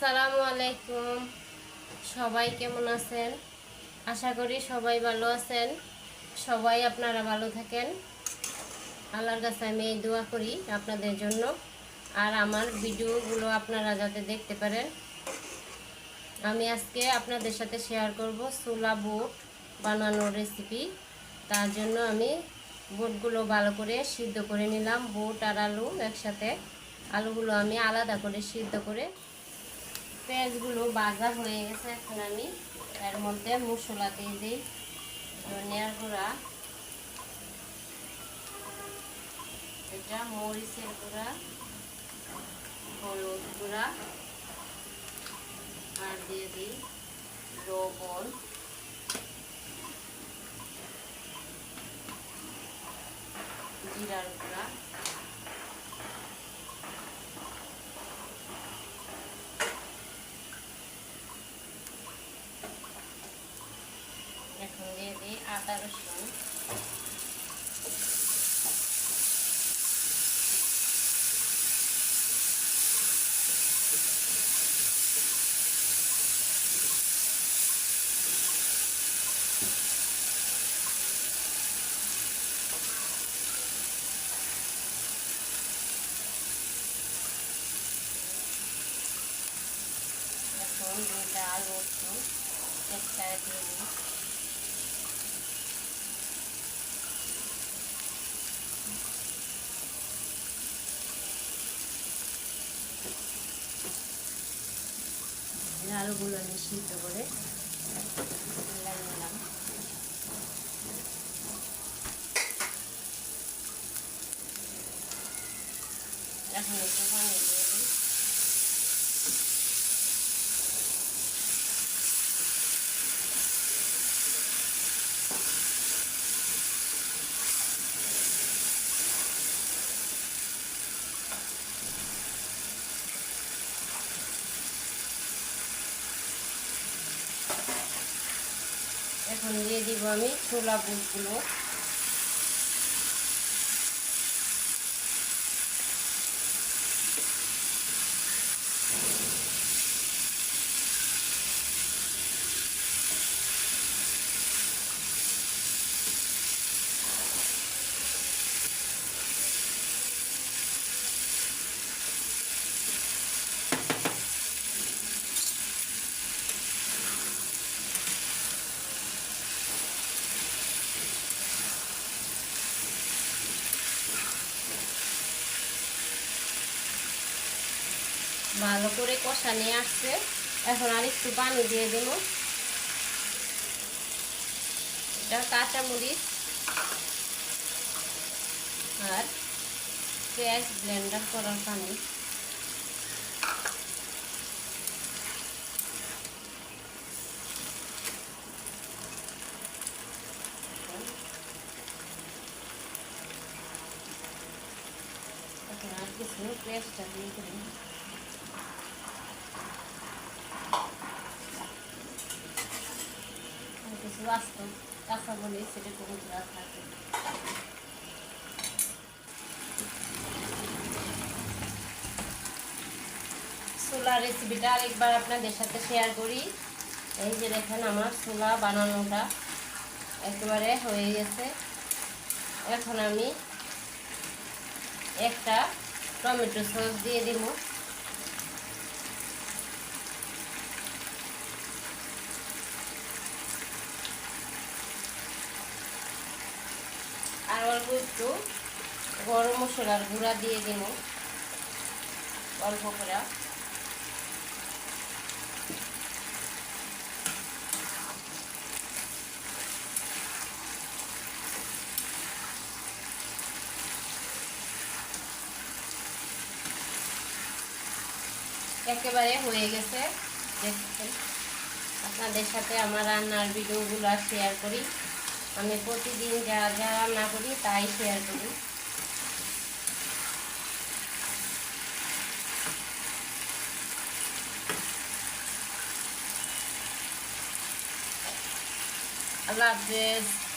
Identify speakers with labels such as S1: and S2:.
S1: আসসালামু আলাইকুম। সবাই কেমন আছেন? আশা করি সবাই ভালো আছেন। সবাই আপনারা ভালো থাকেন। আল্লাহর কাছে আমি এই দোয়া করি আপনাদের জন্য। আর আমার ভিডিওগুলো আপনারা যাতে দেখতে পারেন, আমি আজকে আপনাদের সাথে শেয়ার করব ছোলা বুট বানানোর রেসিপি তার জন্য আমি বুটগুলো ভালো করে সিদ্ধ করে নিলাম। বুট আর আলু একসাথে। আলুগুলো আমি আলাদা করে সিদ্ধ করে পেঁয়াজগুলো বাজা হয়ে গেছে এখন আমি। এর মধ্যে মশলা দিয়ে দিই ধনিয়ার গুঁড়া, এটা মরিচের গুঁড়া, হলুদ গুঁড়া, আর দিয়ে দিই লবণ। জিরার গুঁড়া। এখন দিয়ে দিই আদা রসুন। এখন দুইটা আলু একটু একসাথে দিয়ে দিই। আলুগুলো আমি সিদ্ধ করে মিলাই নিলাম এখন একটু পানি দিয়ে দিই এখন দিয়ে দিব আমি ছোলা বুটগুলো। ভালো করে কষা নিয়ে আসছে। এখন আর একটু পানি দিয়ে দেবো। এটা কাঁচামরিচ আর পেঁয়াজ ব্লেন্ডার করার পানি। এখন আর কিছু পেঁয়াজটা দিয়ে দেবো কিছু আসতো কাঁচা বলে কোনো দেওয়া থাকে ছোলা রেসিপিটা আরেকবার আপনাদের সাথে শেয়ার করি। এই যে দেখেন আমার ছোলা বানানোটা একেবারে হয়ে গেছে। এখন আমি একটা টমেটো সস দিয়ে দিব। আর অল্প একটু গরম মশলার গুঁড়া দিয়ে দেব, অল্প করে। একেবারে হয়ে গেছে, দেখছেন? আপনাদের সাথে আমার রান্নার ভিডিওগুলো শেয়ার করি। আমি প্রতিদিন যা যা রান্না করি তাই শেয়ার করি। আল্লাহ হাফেজ।